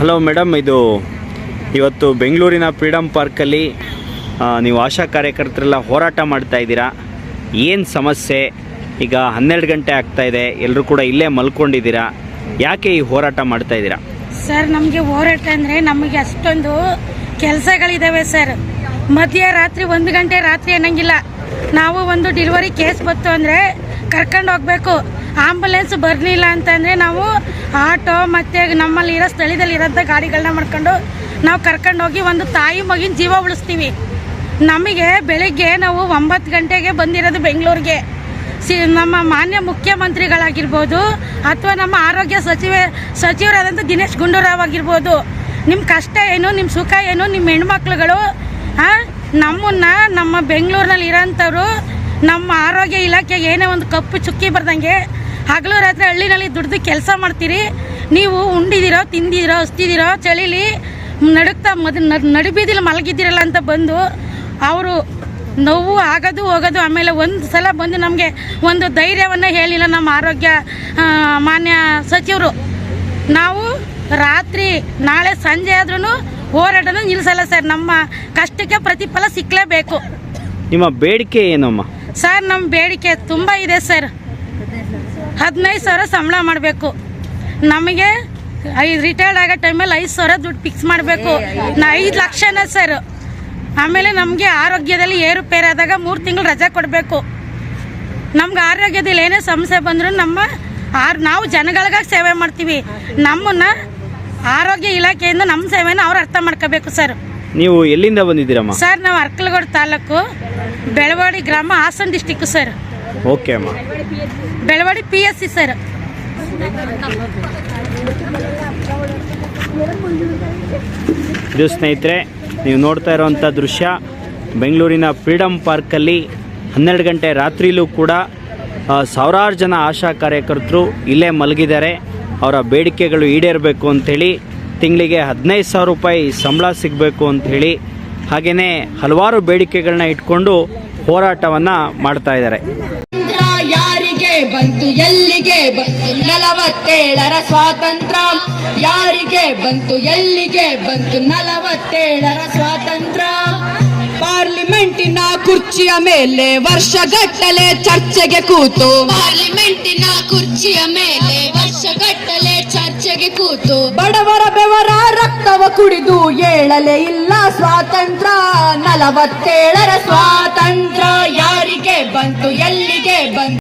Hello madam ಇದು ಇವತ್ತು ಬೆಂಗಳೂರಿನ ಫ್ರೀಡಮ್ ಪಾರ್ಕಲ್ಲಿ ನೀವು ಆಶಾ ಕಾರ್ಯಕರ್ತರೆಲ್ಲ ಹೋರಾಟ ಮಾಡ್ತಾ ಇದ್ದೀರಾ? ಏನು ಸಮಸ್ಯೆ? ಈಗ ಹನ್ನೆರಡು ಗಂಟೆ ಆಗ್ತಾ ಇದೆ. ಎಲ್ಲರೂ ಕೂಡ ಇಲ್ಲೇ ಮಲ್ಕೊಂಡಿದ್ದೀರಾ? ಯಾಕೆ ಈ ಹೋರಾಟ ಮಾಡ್ತಾ ಇದ್ದೀರಾ? ಸರ್, ನಮಗೆ ಹೋರಾಟ ಅಂದರೆ ನಮಗೆ ಅಷ್ಟೊಂದು ಕೆಲಸಗಳಿದ್ದಾವೆ ಸರ್. ಮಧ್ಯರಾತ್ರಿ ಒಂದು ಗಂಟೆ ರಾತ್ರಿ ಅನ್ನಂಗಿಲ್ಲ. ನಾವು ಒಂದು ಡಿಲಿವರಿ ಕೇಸ್ ಬಂತು ಅಂದರೆ ಕರ್ಕೊಂಡು ಹೋಗ್ಬೇಕು. ಆಂಬುಲೆನ್ಸ್ ಬರಲಿಲ್ಲ ಅಂತಂದರೆ ನಾವು ಆಟೋ ಮತ್ತು ನಮ್ಮಲ್ಲಿ ಇರೋ ಸ್ಥಳದಲ್ಲಿ ಇರೋಂಥ ಗಾಡಿಗಳನ್ನ ಮಾಡ್ಕೊಂಡು ನಾವು ಕರ್ಕೊಂಡು ಹೋಗಿ ಒಂದು ತಾಯಿ ಮಗಿನ ಜೀವ ಉಳಿಸ್ತೀವಿ. ನಮಗೆ ಬೆಳಿಗ್ಗೆ ನಾವು ಒಂಬತ್ತು ಗಂಟೆಗೆ ಬಂದಿರೋದು ಬೆಂಗಳೂರಿಗೆ. ಸಿ, ನಮ್ಮ ಮಾನ್ಯ ಮುಖ್ಯಮಂತ್ರಿಗಳಾಗಿರ್ಬೋದು ಅಥವಾ ನಮ್ಮ ಆರೋಗ್ಯ ಸಚಿವ, ಸಚಿವರಾದಂಥ ದಿನೇಶ್ ಗುಂಡೂರಾವ್ ಆಗಿರ್ಬೋದು. ನಿಮ್ಮ ಕಷ್ಟ ಏನು ನಿಮ್ಮ ಸುಖ ಏನು ನಿಮ್ಮ ಹೆಣ್ಮಕ್ಳುಗಳು ನಮ್ಮನ್ನ, ನಮ್ಮ ಬೆಂಗಳೂರಿನಲ್ಲಿ ಇರೋಂಥವ್ರು ನಮ್ಮ ಆರೋಗ್ಯ ಇಲಾಖೆಗೆ ಏನೇ ಒಂದು ಕಪ್ಪು ಚುಕ್ಕಿ ಬರ್ದಂಗೆ ಹಗಲು ರಾತ್ರಿ ಹಳ್ಳಿನಲ್ಲಿ ದುಡ್ದು ಕೆಲಸ ಮಾಡ್ತೀರಿ. ನೀವು ಉಂಡಿದ್ದೀರೋ ತಿಂದಿರೋ ಹಸ್ತಿದ್ದೀರೋ ಚಳಿಲಿ ನಡುಕ್ತಾ ಮದ್ ನಡುಬೀದಿಲಿ ಮಲಗಿದ್ದೀರಲ್ಲ ಅಂತ ಬಂದು ಅವರು ನೋವು ಆಗೋದು ಹೋಗೋದು ಆಮೇಲೆ ಒಂದು ಸಲ ಬಂದು ನಮಗೆ ಒಂದು ಧೈರ್ಯವನ್ನು ಹೇಳಿಲ್ಲ ನಮ್ಮ ಆರೋಗ್ಯ ಮಾನ್ಯ ಸಚಿವರು. ನಾವು ರಾತ್ರಿ ನಾಳೆ ಸಂಜೆ ಆದ್ರೂ ಹೋರಾಟನೂ ನಿಲ್ಲಿಸಲ್ಲ ಸರ್. ನಮ್ಮ ಕಷ್ಟಕ್ಕೆ ಪ್ರತಿಫಲ ಸಿಕ್ಕಲೇಬೇಕು ನಿಮ್ಮ ಬೇಡಿಕೆ ಏನಮ್ಮ? ಸರ್ ನಮ್ಮ ಬೇಡಿಕೆ ತುಂಬ ಇದೆ ಸರ್. ಹದಿನೈದು ಸಾವಿರ ಸಂಬಳ ಮಾಡಬೇಕು. ನಮಗೆ ಐದು ರಿಟೈರ್ಡ್ ಆಗೋ ಟೈಮಲ್ಲಿ ಐದು ಸಾವಿರ ದುಡ್ಡು ಫಿಕ್ಸ್ ಮಾಡಬೇಕು. ನಾ ಐದು ಲಕ್ಷನ ಸರ್ ಆಮೇಲೆ ನಮಗೆ ಆರೋಗ್ಯದಲ್ಲಿ ಏರುಪೇರಾದಾಗ ಮೂರು ತಿಂಗಳು ರಜೆ ಕೊಡಬೇಕು. ನಮ್ಗೆ ಆರೋಗ್ಯದಲ್ಲಿ ಏನೇ ಸಮಸ್ಯೆ ಬಂದರೂ ನಮ್ಮ ಆರು ನಾವು ಜನಗಳಿಗಾಗಿ ಸೇವೆ ಮಾಡ್ತೀವಿ. ನಮ್ಮನ್ನ ಆರೋಗ್ಯ ಇಲಾಖೆಯಿಂದ ನಮ್ಮ ಸೇವೆನ ಅವ್ರು ಅರ್ಥ ಮಾಡ್ಕೋಬೇಕು ಸರ್ ನೀವು ಎಲ್ಲಿಂದ ಬಂದಿದ್ದೀರಮ್ಮ? ಸರ್ ನಾವು ಅರ್ಕಲಗೋಡು ತಾಲೂಕು ಬೆಳವಾಡಿ ಗ್ರಾಮ ಹಾಸನ ಡಿಸ್ಟಿಕ್ಕು ಸರ್ ಓಕೆ ಅಮ್ಮ. Belawadi P S C sir. ಇದು ಸ್ನೇಹಿತರೆ, ನೀವು ನೋಡ್ತಾ ಇರುವಂಥ ದೃಶ್ಯ, ಬೆಂಗಳೂರಿನ ಫ್ರೀಡಮ್ ಪಾರ್ಕಲ್ಲಿ ಹನ್ನೆರಡು ಗಂಟೆ ರಾತ್ರಿಲೂ ಕೂಡ ಸಾವಿರಾರು ಜನ ಆಶಾ ಕಾರ್ಯಕರ್ತರು ಇಲ್ಲೇ ಮಲಗಿದ್ದಾರೆ. ಅವರ ಬೇಡಿಕೆಗಳು ಈಡೇರಬೇಕು ಅಂಥೇಳಿ ತಿಂಗಳಿಗೆ ಹದಿನೈದು ಸಾವಿರ ರೂಪಾಯಿ ಸಂಬಳ ಸಿಗಬೇಕು ಅಂಥೇಳಿ ಹಾಗೆಯೇ ಹಲವಾರು ಬೇಡಿಕೆಗಳನ್ನ ಇಟ್ಕೊಂಡು ಹೋರಾಟವನ್ನು ಮಾಡ್ತಾ ಇದ್ದಾರೆ. ಬಂತು ಎಲ್ಲಿಗೆ ಬಂತು ನಲವತ್ತೇಳರ ಸ್ವಾತಂತ್ರ್ಯ? ಯಾರಿಗೆ ಬಂತು ಎಲ್ಲಿಗೆ ಬಂತು ನಲವತ್ತೇಳರ ಸ್ವಾತಂತ್ರ್ಯ? ಪಾರ್ಲಿಮೆಂಟಿನ ಕುರ್ಚಿಯ ಮೇಲೆ ವರ್ಷಗಟ್ಟಲೆ ಚರ್ಚೆಗೆ ಕೂತು. ಪಾರ್ಲಿಮೆಂಟಿನ ಕುರ್ಚಿಯ ಮೇಲೆ ವರ್ಷಗಟ್ಟಲೆ ಚರ್ಚೆಗೆ ಕೂತು. ಬಡವರ ಬೆವರ ರಕ್ತವ ಕುಡಿದು ಏಳಲೇ ಇಲ್ಲ ಸ್ವಾತಂತ್ರ್ಯ. ನಲವತ್ತೇಳರ ಸ್ವಾತಂತ್ರ್ಯ ಯಾರಿಗೆ ಬಂತು ಎಲ್ಲಿಗೆ ಬಂತು?